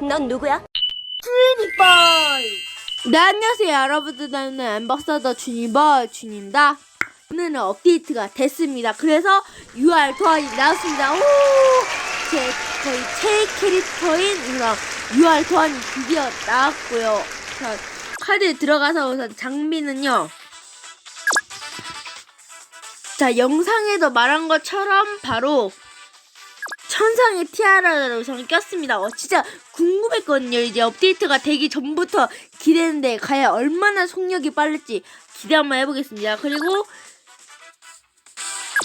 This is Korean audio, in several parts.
넌 누구야? 주니바이 네 안녕하세요 여러분들. 나는 엠버서더 주니버 준입니다. 오늘은 업데이트가 됐습니다. 그래서 UR 도안이 나왔습니다. 오 제 거의 최애 캐릭터인 그런 UR 도안이 드디어 나왔고요. 자 카드에 들어가서 우선 장비는요. 자 영상에도 말한 것처럼 바로 천상의 티아라를 우선 꼈습니다. 어, 진짜 궁금했거든요. 이제 업데이트가 되기 전부터 기대했는데 과연 얼마나 속력이 빠를지 기대 한번 해보겠습니다. 그리고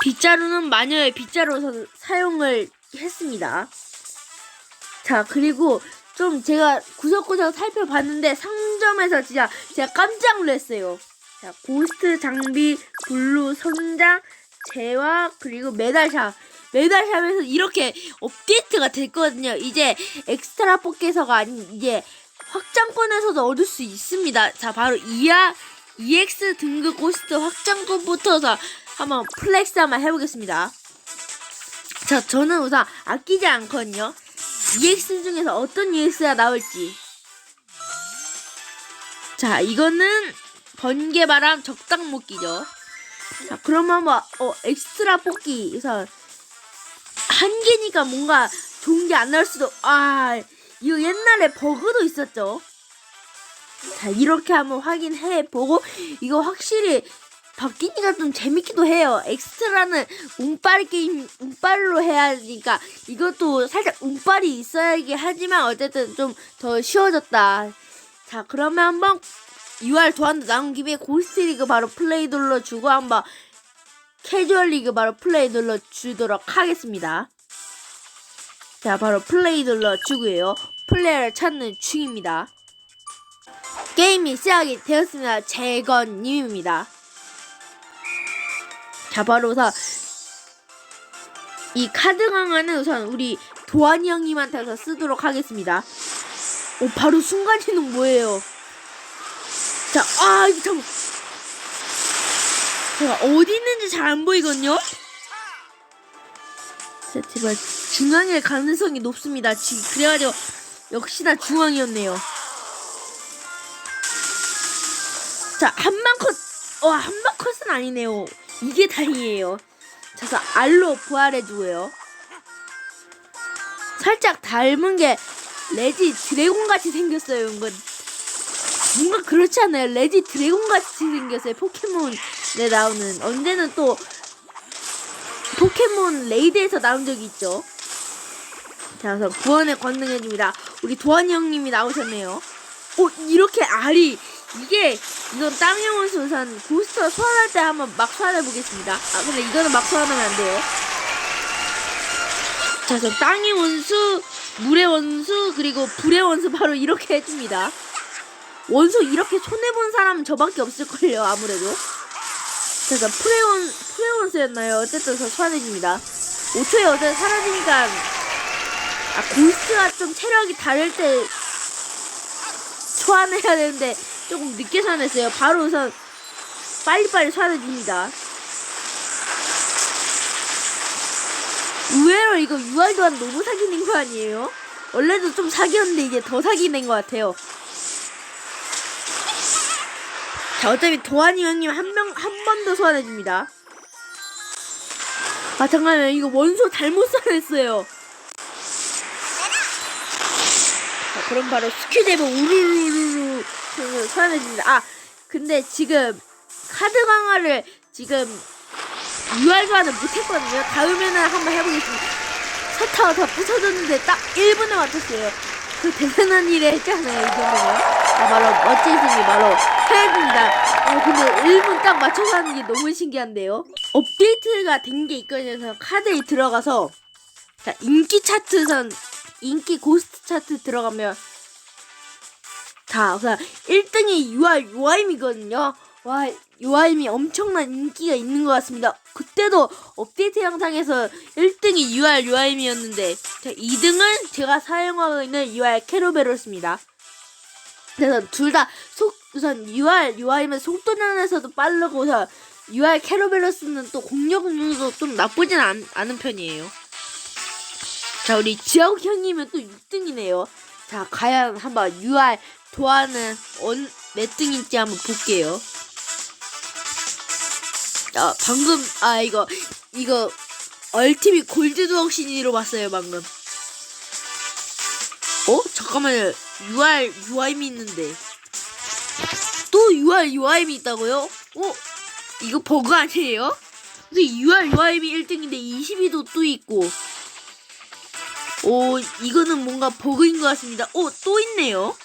빗자루는 마녀의 빗자루 사용을 했습니다. 자 그리고 좀 제가 구석구석 살펴봤는데 상점에서 진짜 제가 깜짝 놀랐어요. 자 고스트 장비, 블루 성장, 재화 그리고 메달샵 메달샵에서 이렇게 업데이트가 됐거든요. 이제 엑스트라 포켓서가 아닌 이제 확장권에서도 얻을 수 있습니다. 자 바로 이하 EX 등급 고스트 확장권부터서 한번 플렉스 한번 해보겠습니다. 자 저는 우선 아끼지 않거든요. EX 중에서 어떤 EX가 나올지. 자 이거는 번개바람 적당 못기죠. 자 그러면 한번 어 엑스트라 뽑기 우선 한 개니까 뭔가 좋은 게 안 나올 수도 아 이거 옛날에 버그도 있었죠. 자 이렇게 한번 확인해 보고 이거 확실히 바뀌니까 좀 재밌기도 해요. 엑스트라는 운빨 게임 운빨로 해야 하니까 이것도 살짝 운빨이 있어야긴 하지만 어쨌든 좀 더 쉬워졌다. 자 그러면 한번 UR 도안도 나온 김에 고스트 리그 바로 플레이 눌러주고 한번 캐주얼 리그 바로 플레이 눌러주도록 하겠습니다. 자, 바로 플레이 눌러주고요. 플레이를 찾는 중입니다. 게임이 시작이 되었습니다. 재건님입니다. 자, 바로 우선 이 카드 강화는 우선 우리 도안이 형님한테 서 쓰도록 하겠습니다. 오, 바로 순간이동 뭐예요? 자, 아, 이거 참. 제가 어디 있는지 잘 안 보이거든요? 자, 제발 중앙일 가능성이 높습니다. 지, 그래가지고 역시나 중앙이었네요. 자, 한방 컷, 와, 한방 컷은 아니네요. 이게 다행이에요. 자, 그래서 알로 부활해주고요. 살짝 닮은 게 레지 드래곤 같이 생겼어요, 은근. 뭔가 그렇지 않아요? 레지 드래곤 같이 생겼어요. 포켓몬에 나오는 언제는 또 포켓몬 레이드에서 나온 적이 있죠. 자, 그래서 구원의 권능 해줍니다. 우리 도환이 형님이 나오셨네요. 오, 이렇게 알이 이게 이건 원수 우선 고스터 소환할 때 한번 막 소환해 보겠습니다. 아, 근데 이거는 막 소환하면 안 돼요. 자, 그래서 땅의 원수, 물의 원수, 그리고 불의 원수 바로 이렇게 해줍니다. 원소 이렇게 손해본 사람은 저밖에 없을걸요 아무래도 그래서 프레온 프레온스였나요? 어쨌든 저 소환해줍니다. 5초에 어제 사라지니까 아 고스트가 좀 체력이 다를 때 소환해야 되는데 조금 늦게 소환했어요. 바로 우선 빨리빨리 소환해줍니다. 의외로 이거 UR 도안 너무 사기낸 거 아니에요? 원래도 좀 사기였는데 이제 더 사기낸 것 같아요 자, 어차피 도환이 형님 한 명, 한 번 더 소환해줍니다. 아, 잠깐만요. 이거 원소 잘못 소환했어요. 자, 그럼 바로 스퀴데브 우르르르르 소환해줍니다. 아, 근데 지금 카드 강화를 지금 UR 소환을 못했거든요. 다음에는 한번 해보겠습니다. 사타가 다 부서졌는데 딱 1분에 맞췄어요. 그 대단한 일을 했잖아요, 이 정도면. 아, 바로 멋진 승리, 바로 해야됩니다. 어, 근데 1분 딱 맞춰서 하는 게 너무 신기한데요. 업데이트가 된 게 있거든요. 카드에 들어가서, 자, 인기 차트선, 인기 고스트 차트 들어가면, 다, 그냥 1등이 UR, UIM이거든요. 와, UIM이 엄청난 인기가 있는 것 같습니다. 그때도 업데이트 영상에서 1등이 UR, UIM이었는데, 자, 2등은 제가 사용하고 있는 UR 캐로베로스입니다. 그래서 둘 다 속 우선 UR UI면 속도전에서도 빠르고 우선 UR 캐로베러스는 또 공격률도 좀 나쁘진 않, 않은 편이에요. 자 우리 지혁 형님은 또 6등이네요. 자, 과연 한번 UR 도안은 언, 몇 등인지 한번 볼게요. 아, 방금, 아, 이거, 이거, 얼티밋 골드 두억신이로 봤어요, 방금. 어? 잠깐만요. UR, UIM이 있는데. 또 UR, UIM이 있다고요? 어? 이거 버그 아니에요? 근데 UR, UIM이 1등인데 22도 또 있고. 오, 이거는 뭔가 버그인 것 같습니다. 오, 또 있네요.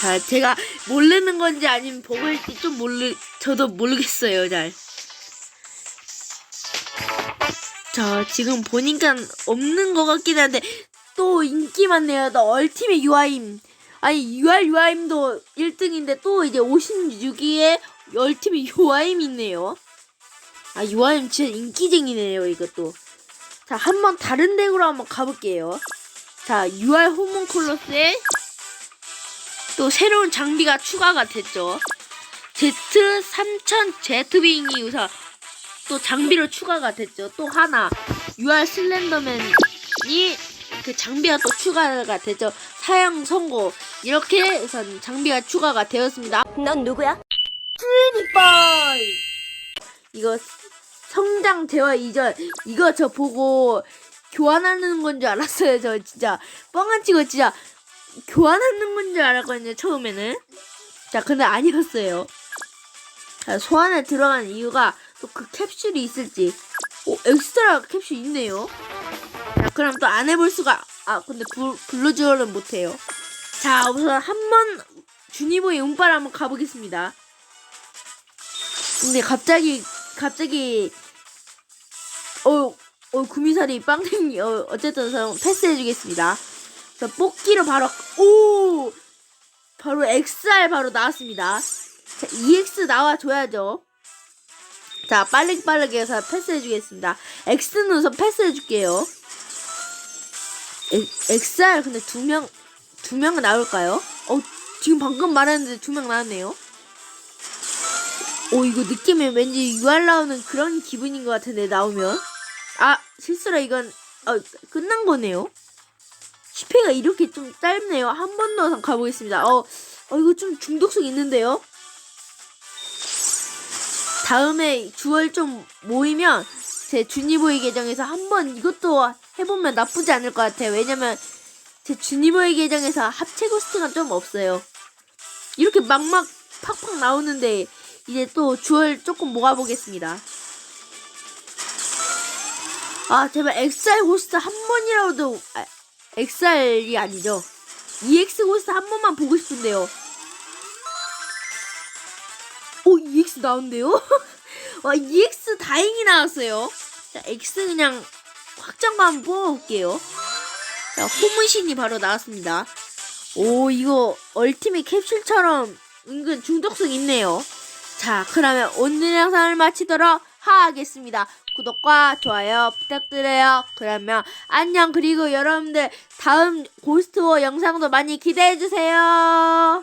자, 제가 모르는 건지 아니면 버그일지 좀 모르, 저도 모르겠어요, 잘. 자, 지금 보니까 없는 것 같긴 한데, 또 인기 많네요. 또 얼티밋 UI임. 아니, UR UI임도 1등인데 또 이제 56위에 얼티밋 UI임 있네요. 아, UI임 진짜 인기쟁이네요, 이것도. 자, 한번 다른 덱으로 한번 가볼게요. 자, UR 호문콜로스에 또 새로운 장비가 추가가 됐죠. Z3000 제트윙이 우선 또 장비로 추가가 됐죠. 또 하나 UR 슬렌더맨이 그 장비가 또 추가가 됐죠. 사양 선고 이렇게 우선 장비가 추가가 되었습니다. 넌 누구야? 트리니파이 이거 성장 대화 이전 이거 저 보고 교환하는 건 줄 알았어요. 저 진짜 뻥안 치고 진짜 교환하는 건 줄 알았거든요. 처음에는 자 근데 아니었어요. 자, 소환에 들어간 이유가 또 그 캡슐이 있을지 오 엑스트라 캡슐 있네요. 자 그럼 또 안 해볼 수가 아 근데 불, 불러주어는 못해요. 자 우선 한 번 주니보의 운빨 한번 가보겠습니다. 근데 갑자기 갑자기 어, 어 구미살이 빵댕이 어, 어쨌든 저 패스해주겠습니다. 자 뽑기로 바로 오 바로 XR 바로 나왔습니다. 자 EX 나와줘야죠. 자 빠르게 해서 패스해주겠습니다. X는 우선 패스해줄게요. 에- XR 근데 두 명 두 명은 나올까요? 어 지금 방금 말했는데 두 명 나왔네요. 오 이거 느낌이 왠지 UR 나오는 그런 기분인 것 같은데 나오면. 아 실수로 이건 어 끝난 거네요. 10회가 이렇게 좀 짧네요. 한 번 더 가보겠습니다. 어, 어 이거 좀 중독성 있는데요? 다음에 주얼 좀 모이면 제 주니보이 계정에서 한번 이것도 해보면 나쁘지 않을 것 같아요 왜냐면 제 주니보이 계정에서 합체 코스트가 좀 없어요 이렇게 막막 팍팍 나오는데 이제 또 주얼 조금 모아보겠습니다. 아 제발 XR 호스트 한 번이라도 아, XR이 아니죠. EX 호스트 한 번만 보고 싶은데요. 오 EX 나온대요? 와 EX 다행히 나왔어요. 자 X 그냥 한번 뽑아볼게요. 자 호문신이 바로 나왔습니다. 오 이거 얼티밋 캡슐처럼 은근 중독성 있네요. 자, 그러면 오늘 영상을 마치도록 하겠습니다. 구독과 좋아요 부탁드려요. 그러면 안녕. 그리고 여러분들 다음 고스트워 영상도 많이 기대해 주세요.